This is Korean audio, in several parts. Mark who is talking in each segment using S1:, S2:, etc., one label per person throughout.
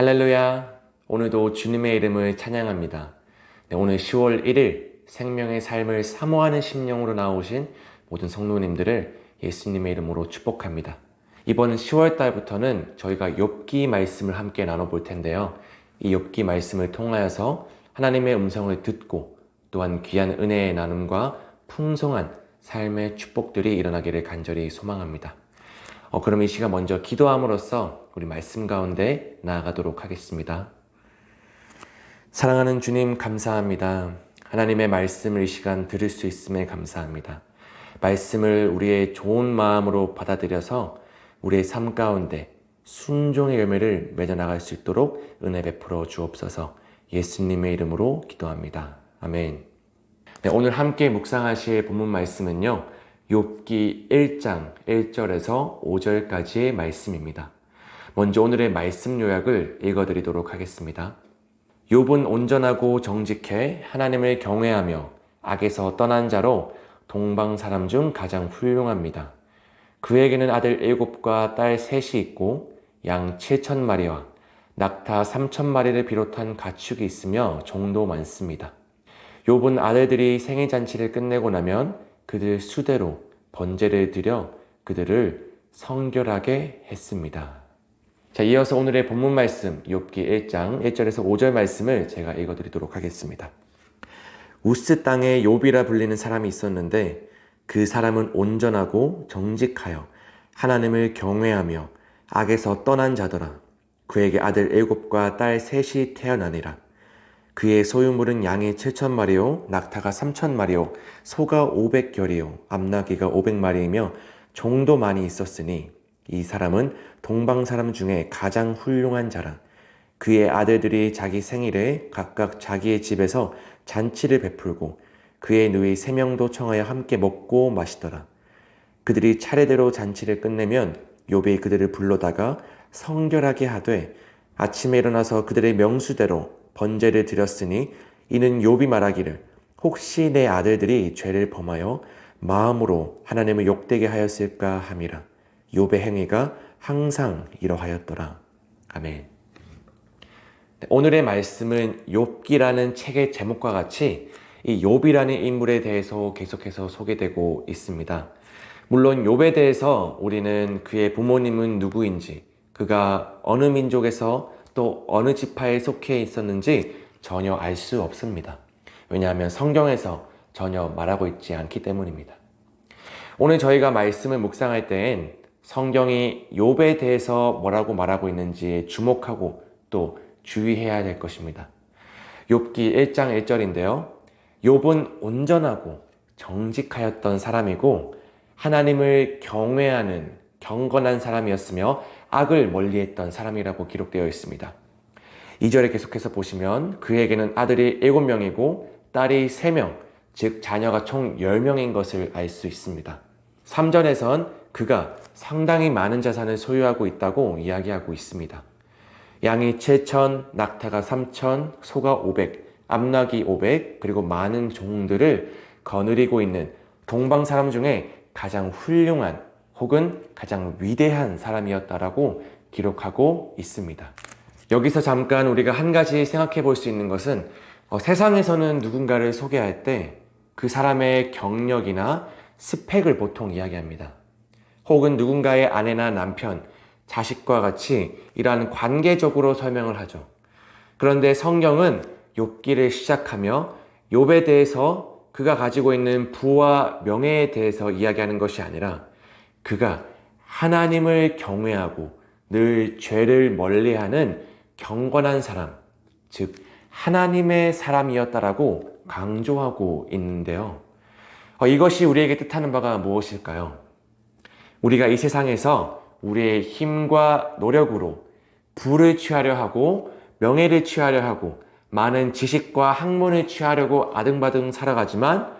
S1: 할렐루야. 오늘도 주님의 이름을 찬양합니다. 네, 오늘 10월 1일 생명의 삶을 사모하는 심령으로 나오신 모든 성도님들을 예수님의 이름으로 축복합니다. 이번 10월 달부터는 저희가 욥기 말씀을 함께 나눠볼 텐데요. 이 욥기 말씀을 통하여서 하나님의 음성을 듣고 또한 귀한 은혜의 나눔과 풍성한 삶의 축복들이 일어나기를 간절히 소망합니다. 어, 그럼 이 시간 먼저 기도함으로써 우리 말씀 가운데 나아가도록 하겠습니다. 사랑하는 주님 감사합니다. 하나님의 말씀을 이 시간 들을 수 있음에 감사합니다. 말씀을 우리의 좋은 마음으로 받아들여서 우리의 삶 가운데 순종의 열매를 맺어나갈 수 있도록 은혜 베풀어 주옵소서 예수님의 이름으로 기도합니다. 아멘. 네, 오늘 함께 묵상하실 본문 말씀은요. 욥기 1장 1절에서 5절까지의 말씀입니다. 먼저 오늘의 말씀 요약을 읽어드리도록 하겠습니다. 욥은 온전하고 정직해 하나님을 경외하며 악에서 떠난 자로 동방 사람 중 가장 훌륭합니다. 그에게는 아들 일곱과 딸 셋이 있고 양 7천 마리와 낙타 3천 마리를 비롯한 가축이 있으며 종도 많습니다. 욥은 아들들이 생일 잔치를 끝내고 나면 그들 수대로 번제를 드려 그들을 성결하게 했습니다. 자, 이어서 오늘의 본문 말씀 욥기 1장 1절에서 5절 말씀을 제가 읽어 드리도록 하겠습니다. 우스 땅에 욥이라 불리는 사람이 있었는데 그 사람은 온전하고 정직하여 하나님을 경외하며 악에서 떠난 자더라. 그에게 아들 일곱과 딸 셋이 태어나니라. 그의 소유물은 양이 7천 마리요, 낙타가 3천 마리요, 소가 500 결이요, 암나귀가 500 마리이며 종도 많이 있었으니 이 사람은 동방 사람 중에 가장 훌륭한 자라. 그의 아들들이 자기 생일에 각각 자기의 집에서 잔치를 베풀고 그의 누이 세 명도 청하여 함께 먹고 마시더라. 그들이 차례대로 잔치를 끝내면 욥이 그들을 불러다가 성결하게 하되 아침에 일어나서 그들의 명수대로 번제를 드렸으니 이는 욥이 말하기를 혹시 내 아들들이 죄를 범하여 마음으로 하나님을 욕되게 하였을까 함이라 욥의 행위가 항상 이러하였더라 아멘. 네, 오늘의 말씀은 욥기라는 책의 제목과 같이 이 욥이라는 인물에 대해서 계속해서 소개되고 있습니다. 물론 욥에 대해서 우리는 그의 부모님은 누구인지, 그가 어느 민족에서 또 어느 지파에 속해 있었는지 전혀 알 수 없습니다. 왜냐하면 성경에서 전혀 말하고 있지 않기 때문입니다. 오늘 저희가 말씀을 묵상할 때엔 성경이 욥에 대해서 뭐라고 말하고 있는지에 주목하고 또 주의해야 될 것입니다. 욥기 1장 1절인데요. 욥은 온전하고 정직하였던 사람이고 하나님을 경외하는 경건한 사람이었으며 악을 멀리했던 사람이라고 기록되어 있습니다. 2절에 계속해서 보시면 그에게는 아들이 7명이고 딸이 3명, 즉 자녀가 총 10명인 것을 알 수 있습니다. 3절에선 그가 상당히 많은 자산을 소유하고 있다고 이야기하고 있습니다. 양이 7천, 낙타가 3천, 소가 500, 암낙이 500, 그리고 많은 종들을 거느리고 있는 동방 사람 중에 가장 훌륭한 혹은 가장 위대한 사람이었다라고 기록하고 있습니다. 여기서 잠깐 우리가 한 가지 생각해 볼 수 있는 것은 어, 세상에서는 누군가를 소개할 때 그 사람의 경력이나 스펙을 보통 이야기합니다. 혹은 누군가의 아내나 남편, 자식과 같이 이러한 관계적으로 설명을 하죠. 그런데 성경은 욥기를 시작하며 욥에 대해서 그가 가지고 있는 부와 명예에 대해서 이야기하는 것이 아니라 그가 하나님을 경외하고 늘 죄를 멀리하는 경건한 사람, 즉 하나님의 사람이었다라고 강조하고 있는데요. 어, 이것이 우리에게 뜻하는 바가 무엇일까요? 우리가 이 세상에서 우리의 힘과 노력으로 부를 취하려 하고 명예를 취하려 하고 많은 지식과 학문을 취하려고 아등바등 살아가지만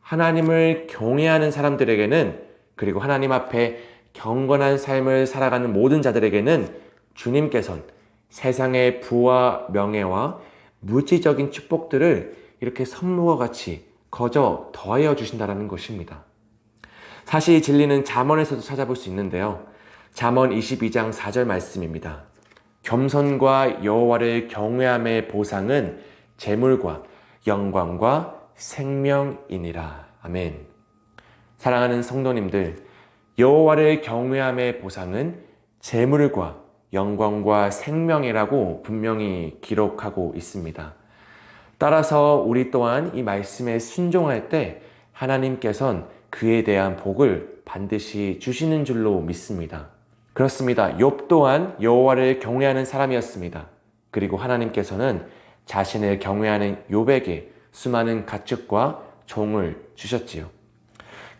S1: 하나님을 경외하는 사람들에게는 그리고 하나님 앞에 경건한 삶을 살아가는 모든 자들에게는 주님께서는 세상의 부와 명예와 물질적인 축복들을 이렇게 선물과 같이 거저 더하여 주신다라는 것입니다. 사실 이 진리는 잠언에서도 찾아볼 수 있는데요. 잠언 22장 4절 말씀입니다. 겸손과 여호와를 경외함의 보상은 재물과 영광과 생명이니라. 아멘. 사랑하는 성도님들, 여호와를 경외함의 보상은 재물과 영광과 생명이라고 분명히 기록하고 있습니다. 따라서 우리 또한 이 말씀에 순종할 때 하나님께선 그에 대한 복을 반드시 주시는 줄로 믿습니다. 그렇습니다. 욥 또한 여호와를 경외하는 사람이었습니다. 그리고 하나님께서는 자신을 경외하는 욥에게 수많은 가축과 종을 주셨지요.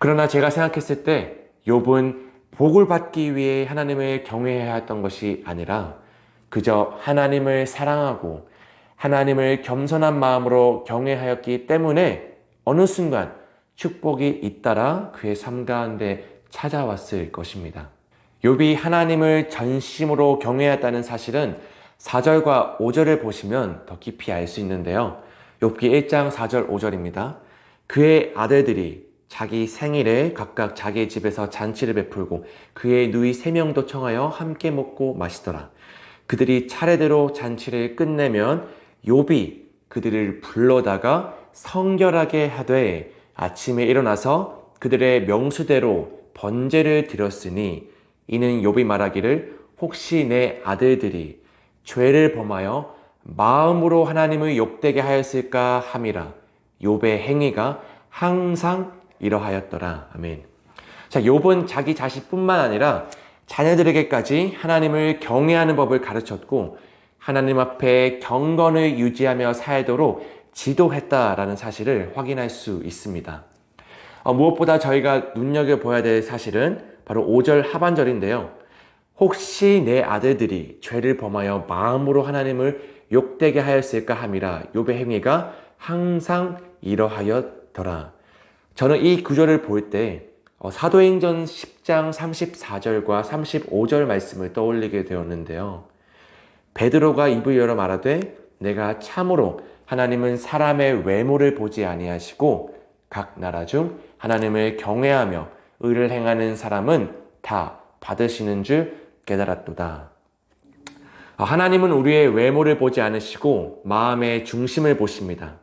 S1: 그러나 제가 생각했을 때 욥은 복을 받기 위해 하나님을 경외해야 했던 것이 아니라 그저 하나님을 사랑하고 하나님을 겸손한 마음으로 경외하였기 때문에 어느 순간 축복이 잇따라 그의 삶 가운데 찾아왔을 것입니다. 욥이 하나님을 전심으로 경외했다는 사실은 4절과 5절을 보시면 더 깊이 알 수 있는데요. 욥기 1장 4절 5절입니다. 그의 아들들이 자기 생일에 각각 자기 집에서 잔치를 베풀고 그의 누이 세 명도 청하여 함께 먹고 마시더라. 그들이 차례대로 잔치를 끝내면 욥이 그들을 불러다가 성결하게 하되 아침에 일어나서 그들의 명수대로 번제를 드렸으니 이는 욥이 말하기를 혹시 내 아들들이 죄를 범하여 마음으로 하나님을 욕되게 하였을까 함이라 욥의 행위가 항상 이러하였더라. 아멘. 자, 욥은 자기 자식뿐만 아니라 자녀들에게까지 하나님을 경외하는 법을 가르쳤고 하나님 앞에 경건을 유지하며 살도록 지도했다라는 사실을 확인할 수 있습니다. 어, 무엇보다 저희가 눈여겨보아야 될 사실은 바로 5절 하반절인데요. 혹시 내 아들들이 죄를 범하여 마음으로 하나님을 욕되게 하였을까 함이라 욥의 행위가 항상 이러하였더라. 저는 이 구절을 볼때 어, 사도행전 10장 34절과 35절 말씀을 떠올리게 되었는데요. 베드로가 입을 열어 말하되 내가 참으로 하나님은 사람의 외모를 보지 아니하시고 각 나라 중 하나님을 경외하며 의를 행하는 사람은 다 받으시는 줄 깨달았도다. 어, 하나님은 우리의 외모를 보지 않으시고 마음의 중심을 보십니다.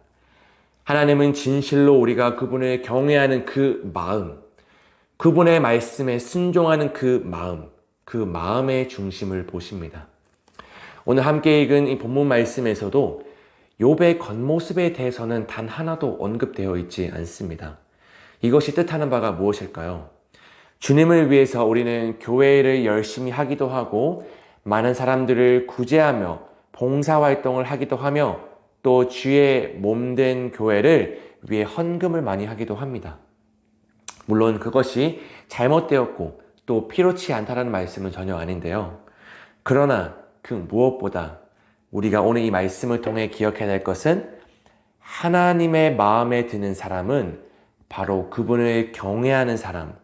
S1: 하나님은 진실로 우리가 그분을 경외하는 그 마음, 그분의 말씀에 순종하는 그 마음, 그 마음의 중심을 보십니다. 오늘 함께 읽은 이 본문 말씀에서도 욥의 겉모습에 대해서는 단 하나도 언급되어 있지 않습니다. 이것이 뜻하는 바가 무엇일까요? 주님을 위해서 우리는 교회를 열심히 하기도 하고 많은 사람들을 구제하며 봉사활동을 하기도 하며 또 주의 몸된 교회를 위해 헌금을 많이 하기도 합니다. 물론 그것이 잘못되었고 또 필요치 않다라는 말씀은 전혀 아닌데요. 그러나 그 무엇보다 우리가 오늘 이 말씀을 통해 기억해야 될 것은 하나님의 마음에 드는 사람은 바로 그분을 경외하는 사람,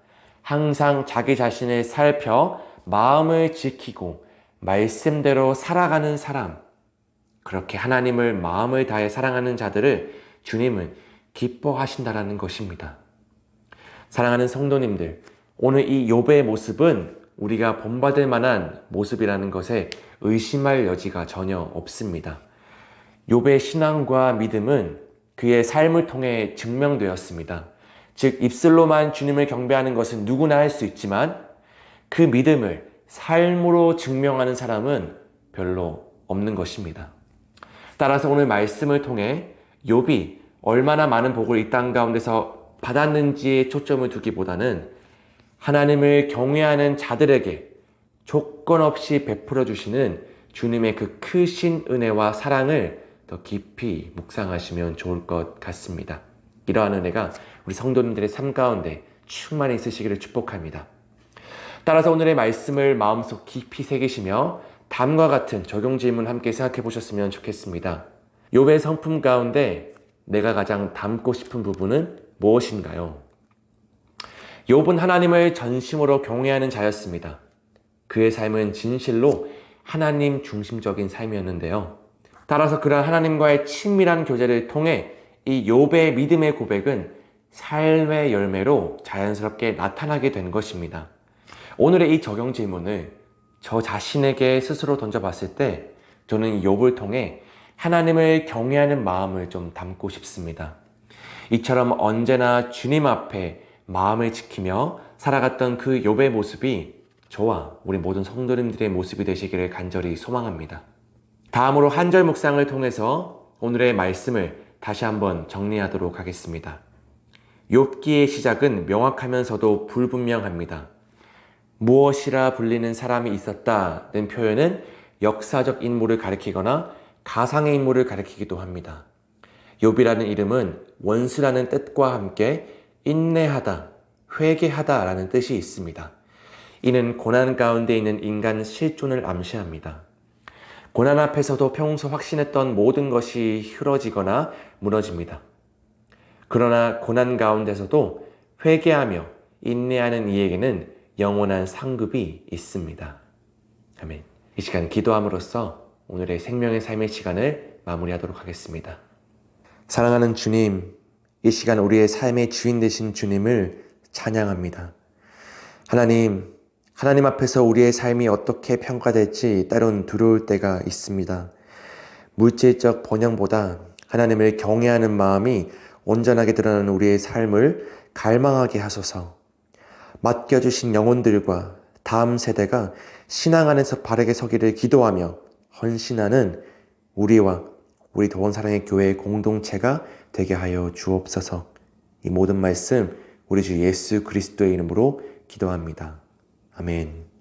S1: 항상 자기 자신을 살펴 마음을 지키고 말씀대로 살아가는 사람, 그렇게 하나님을 마음을 다해 사랑하는 자들을 주님은 기뻐하신다라는 것입니다. 사랑하는 성도님들, 오늘 이 욥의 모습은 우리가 본받을 만한 모습이라는 것에 의심할 여지가 전혀 없습니다. 욥의 신앙과 믿음은 그의 삶을 통해 증명되었습니다. 즉 입술로만 주님을 경배하는 것은 누구나 할 수 있지만 그 믿음을 삶으로 증명하는 사람은 별로 없는 것입니다. 따라서 오늘 말씀을 통해 욥이 얼마나 많은 복을 이 땅 가운데서 받았는지에 초점을 두기보다는 하나님을 경외하는 자들에게 조건 없이 베풀어 주시는 주님의 그 크신 은혜와 사랑을 더 깊이 묵상하시면 좋을 것 같습니다. 이러한 은혜가 우리 성도님들의 삶 가운데 충만히 있으시기를 축복합니다. 따라서 오늘의 말씀을 마음속 깊이 새기시며 다음과 같은 적용 질문 함께 생각해 보셨으면 좋겠습니다. 욥의 성품 가운데 내가 가장 닮고 싶은 부분은 무엇인가요? 욥은 하나님을 전심으로 경외하는 자였습니다. 그의 삶은 진실로 하나님 중심적인 삶이었는데요. 따라서 그러한 하나님과의 친밀한 교제를 통해 이 욥의 믿음의 고백은 삶의 열매로 자연스럽게 나타나게 된 것입니다. 오늘의 이 적용 질문을 저 자신에게 스스로 던져봤을 때 저는 욥을 통해 하나님을 경외하는 마음을 좀 담고 싶습니다. 이처럼 언제나 주님 앞에 마음을 지키며 살아갔던 그 욥의 모습이 저와 우리 모든 성도님들의 모습이 되시기를 간절히 소망합니다. 다음으로 한절 묵상을 통해서 오늘의 말씀을 다시 한번 정리하도록 하겠습니다. 욥기의 시작은 명확하면서도 불분명합니다. 무엇이라 불리는 사람이 있었다는 표현은 역사적 인물을 가리키거나 가상의 인물을 가리키기도 합니다. 욥이라는 이름은 원수라는 뜻과 함께 인내하다, 회개하다라는 뜻이 있습니다. 이는 고난 가운데 있는 인간 실존을 암시합니다. 고난 앞에서도 평소 확신했던 모든 것이 흐러지거나 무너집니다. 그러나 고난 가운데서도 회개하며 인내하는 이에게는 영원한 상급이 있습니다. 아멘. 이 시간 기도함으로써 오늘의 생명의 삶의 시간을 마무리하도록 하겠습니다. 사랑하는 주님, 이 시간 우리의 삶의 주인 되신 주님을 찬양합니다. 하나님, 하나님 앞에서 우리의 삶이 어떻게 평가될지 때론 두려울 때가 있습니다. 물질적 번영보다 하나님을 경외하는 마음이 온전하게 드러나는 우리의 삶을 갈망하게 하소서. 맡겨주신 영혼들과 다음 세대가 신앙 안에서 바르게 서기를 기도하며 헌신하는 우리와 우리 도원 사랑의 교회의 공동체가 되게 하여 주옵소서. 이 모든 말씀 우리 주 예수 그리스도의 이름으로 기도합니다. 아멘.